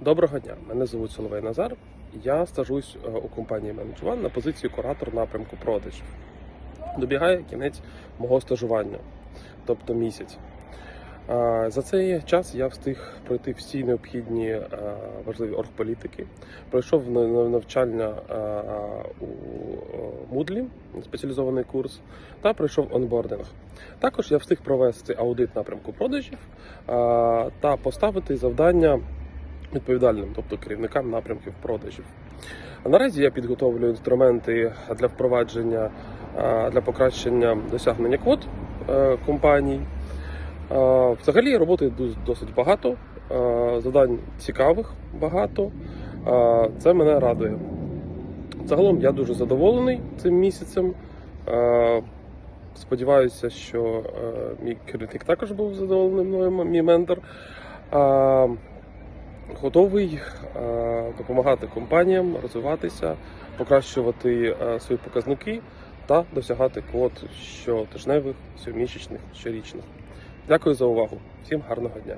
Доброго дня, мене звуть Соловей Назар. Я стажусь е, у компанії One на позиції куратор напрямку продажів. Добігає кінець мого стажування, тобто місяць. Е, За цей час я встиг пройти всі необхідні е, важливі оргполітики, пройшов на- на- навчання у Moodle, спеціалізований курс, та пройшов онбординг. Також я встиг провести аудит напрямку продажів та поставити завдання відповідальним, тобто керівникам напрямків продажів. Наразі я підготовлюю інструменти для впровадження для покращення досягнення квот е, компаній. Взагалі роботи досить багато, завдань цікавих багато. Це мене радує. Загалом я дуже задоволений цим місяцем. Сподіваюся, що е, мій керівник також був задоволений мною, мій ментор. Готовий е, допомагати компаніям розвиватися, покращувати е, свої показники та досягати квот щотижневих, щомісячних, щорічних. Дякую за увагу. Всім гарного дня.